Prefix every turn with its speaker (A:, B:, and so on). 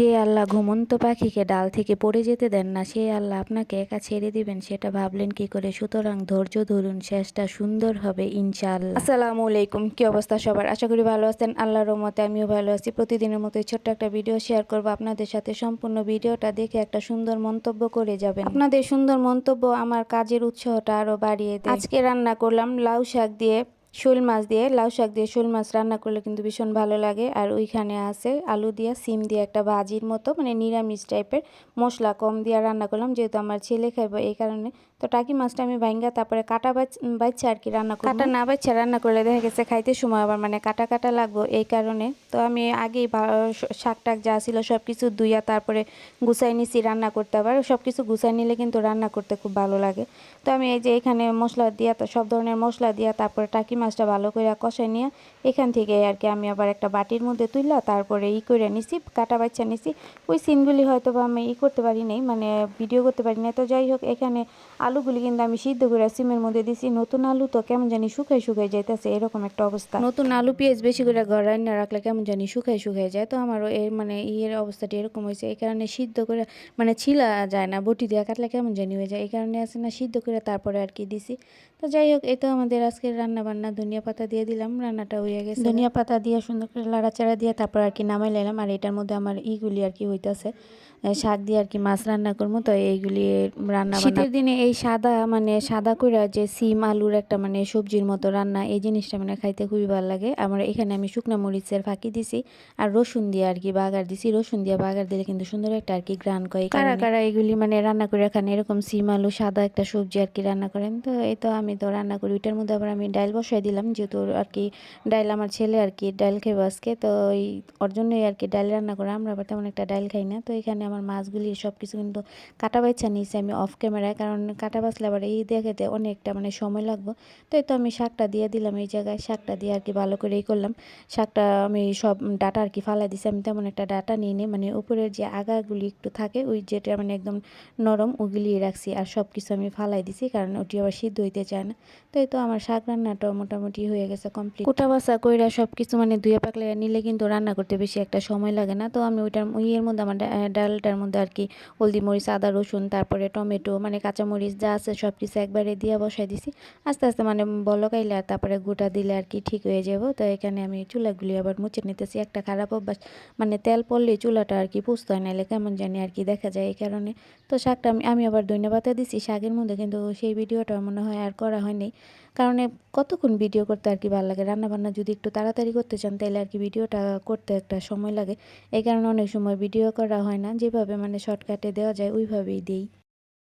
A: যে আল্লাহ ঘুমন্ত পাখিকে ডাল থেকে পড়ে যেতে দেন না সেই আল্লাহ আপনাকে একা ছেড়ে দিবেন সেটা ভাবলেন কি করে? সুতরাং ধৈর্য ধরুন শেষটা সুন্দর হবে ইনশাআল্লাহ। আসসালামু আলাইকুম কি অবস্থা সবার? আশা করি ভালো আছেন আল্লাহর রহমতে আমিও ভালো আছি। প্রতিদিনের মতো ছোট্ট একটা ভিডিও শেয়ার করব। আপনাদের সাথে সম্পূর্ণ ভিডিওটা দেখে একটা সুন্দর মন্তব্য করে যাবেন। আপনাদের সুন্দর মন্তব্য আমার কাজের উৎসাহটা আরও বাড়িয়ে দেয়। আজকে রান্না করলাম লাউ শাক দিয়ে শোল মাছ দিয়ে, লাউ শাক দিয়ে শোল মাছ রান্না করলে কিন্তু ভীষণ ভালো লাগে। আর ওইখানে আছে আলু দিয়া, সিম দিয়ে একটা ভাজির মতো মানে নিরামিষ টাইপের মশলা কম দিয়ে রান্না করলাম। যেহেতু আমার ছেলে খাইবো এই কারণে। তো টাকি মাছটা আমি ভাঙ্গা তারপরে কাটা বাচ্চা আর কি রান্না করি কাটা না বাচ্চা রান্না করলে দেখা গেছে খাইতে সময় আবার মানে কাটা কাটা লাগবো এই কারণে। তো আমি আগেই শাক টাক যা ছিল সব কিছু ধুইয়া তারপরে গুছাই নিছি রান্না করতে আবার। সব কিছু গুছাই নিলে কিন্তু রান্না করতে খুব ভালো লাগে। তো আমি এই যে এখানে মশলা দিয়া সব ধরনের মশলা দিয়া তারপরে টাকি মাছটা ভালো করে কষাই নিয়ে এখান থেকে আর কি আমি আবার একটা বাটির মধ্যে তুললা তারপরে ই করে নিছি, কাটা বাচ্চা নিছি। ওই সিনগুলি হয়তো বা আমি ই করতে পারি নাই মানে ভিডিও করতে পারি না তো যাই হোক, এখানে আলুগুলি কিন্তু আমি সিদ্ধ করে সিমের মধ্যে দিছি। নতুন আলু তো কেমন জানি শুকাই শুকাই যাইতেছে, এরকম একটা অবস্থা। নতুন আলু পেঁয়াজ বেশি করে ঘর রান্না রাখলে কেমন জানি শুকাই শুকাই যায়। তো আমারও এর মানে ইয়ের অবস্থাটি এরকম হয়েছে, এই কারণে সিদ্ধ করে মানে ছিলা যায় না, বটি দিয়ে কাটলে কেমন জানি হয়ে যায়। এই কারণে আছে না, সিদ্ধ করে তারপরে আর কি দিছি। তো যাই হোক, এই তো আমাদের আজকের রান্না বান্না ধনিয়া পাতা দিয়ে দিলাম, রান্নাটা হয়ে গেছে। ধনিয়া পাতা দিয়ে সুন্দর করে লাড়াচাড়া দিয়ে তারপর আর কি নামাই লাইলাম, আর এটার মধ্যে আমার ইগুলি আর কি হইতেছে। শাক দিয়ে আর কি মাছ রান্না করব। তো এইগুলি রান্না শীতের দিনে এই সাদা মানে সাদা করে যে সিম আলুর একটা মানে সবজির মতো রান্না এই জিনিসটা মানে খাইতে খুবই ভালো লাগে। আমার এখানে আমি শুকনো মরিচের ফাঁকি দিছি আর রসুন দিয়ে আর কি বাগার দিছি। রসুন দিয়ে বাগার দিলে কিন্তু সুন্দর একটা আর কি গ্রান করে। কারা কারা এগুলি মানে রান্না করে খান? এরকম সিম আলু সাদা একটা সবজি আর কি রান্না করেন। তো এই তো আমি তো রান্না করি। ওইটার মধ্যে আবার আমি ডাইল বসাই দিলাম যেহেতু আর কি ডাইল আমার ছেলে আর কি ডাইল খেয়ে আজকে। তো ওই ওর জন্যই আর কি ডাইল রান্না করে। আমরা আবার তেমন একটা ডাইল খাই না। তো এখানে আমার মাছগুলি সব কিছু কিন্তু কাটা বাচ্চা নিয়েছি আমি অফ ক্যামেরায় কারণ কাটা বাছলে আবার এই দেখাতে অনেকটা মানে সময় লাগবে। তো এই তো আমি শাকটা দিয়ে দিলাম এই জায়গায়। শাকটা দিয়ে আর কি ভালো করে এই করলাম। শাকটা আমি সব ডাটা আর কি ফালাই দিছি। আমি তেমন একটা ডাটা নিয়ে নিই মানে উপরের যে আগাগুলি একটু থাকে, ওই যেটা মানে একদম নরম ওগুলি রাখছি। আর সব কিছু আমি ফালাই দিছি, কারণ ওটি আবার সিদ্ধ হইতে চায় না। তো এই তো আমার শাক রান্নাটাও মোটামুটি হয়ে গেছে কমপ্লিট কুটা বাসা কইরা সব কিছু মানে ধুয়ে পাকলে নিলে কিন্তু রান্না করতে বেশি একটা সময় লাগে না। তো আমি ওইটার ইয়ের মধ্যে আমার ডালটার মধ্যে আর কি হলদি মরিচ আদা, রসুন, তারপরে টমেটো মানে কাঁচামরিচ যা আছে সব কিছু একবারে দিয়ে বসাই দিছি। আস্তে আস্তে মানে বলকাইলে আর তারপরে গোটা দিলে আর কি ঠিক হয়ে যাব। তো এখানে আমি চুলাগুলি আবার মুছে নিতেছি। একটা খারাপ অভ্যাস মানে তেল পড়লে চুলাটা আর কি পুষতে হয় নাহলে কেমন জানি আর কি দেখা যায় এই কারণে। তো শাকটা আমি আমি আবার ধন্যবাদ দিছি। শাকের মধ্যে কিন্তু সেই ভিডিওটা মনে হয় আর করা হয়নি। কারণ কতক্ষণ ভিডিও করতে আর কি ভালো লাগে? রান্নাবান্না যদি একটু তাড়াতাড়ি করতে চান তাহলে আর কি ভিডিওটা করতে একটা সময় লাগে। এই কারণে অনেক সময় ভিডিও করা হয় না। যেভাবে মানে শর্টকাটে দেওয়া যায়, ওইভাবেই দিই।